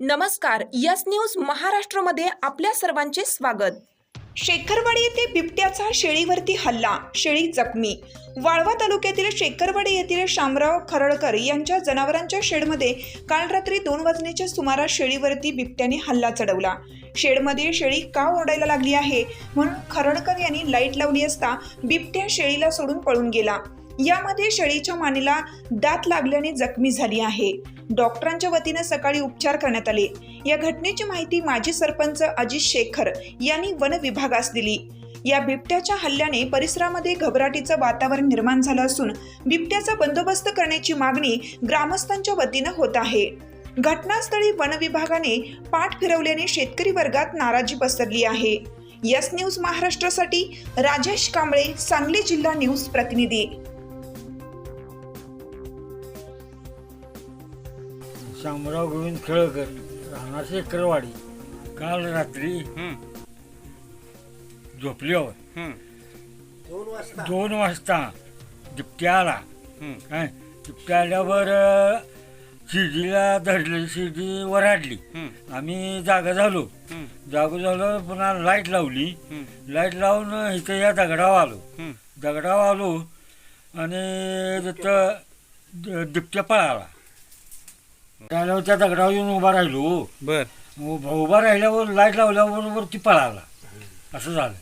नमस्कार yes news महाराष्ट्रमध्ये आपल्या सर्वांचे स्वागत. शेखरवाडी येथे बिबट्याचा शेळीवरती हल्ला शेळी जखमी. वाळवा तालुक्यातील शेखरवाडी येथील शामराव खरडकर यांच्या जनावरांच्या शेडमध्ये काल रात्री दोन वाजण्याच्या सुमारास शेळीवरती बिबट्याने हल्ला चढवला. शेडमध्ये शेळी का ओरडायला लागली आहे? म्हणून खरडकर यांनी लाइट लावली असता बिबट्या शेळीला सोडून पळून गेला. यामध्ये शेळीच्या मानेला दात लागल्याने जखमी झाली आहे. डॉक्टरांच्या वतीनं सकाळी उपचार करण्यात आले. या घटनेची माहिती माजी सरपंच अजित शेखर यांनी वन विभागास दिली. या बिबट्याच्या हल्ल्याने परिसरामध्ये घबराटीचं वातावरण निर्माण झालं असून बिबट्याचा बंदोबस्त करण्याची मागणी ग्रामस्थांच्या वतीनं होत आहे. घटनास्थळी वन विभागाने पाठ फिरवल्याने शेतकरी वर्गात नाराजी पसरली आहे. यस न्यूज महाराष्ट्रासाठी राजेश कांबळे सांगली जिल्हा न्यूज प्रतिनिधी. शामराव गोविंद खेळकर राहणार शेखरवाडी काल रात्री झोपल्यावर दोन वाजता. बिबट्या आला. काय? बिबट्या आल्यावर अ, शिडीला धरली शिडी वराडली आम्ही जागा झालो. जागो झालो पुन्हा लाइट लावली. लाइट लावून इथं या दगडावर आलो. दगडावर आलो आणि तिथं द- बिबट्या पळाला. त्याला त्या दगडावर येऊन उभा राहिलो. बर. उभा उभा राहिल्यावर लाइट लावल्याबरोबर ती पळाला. असं झालं.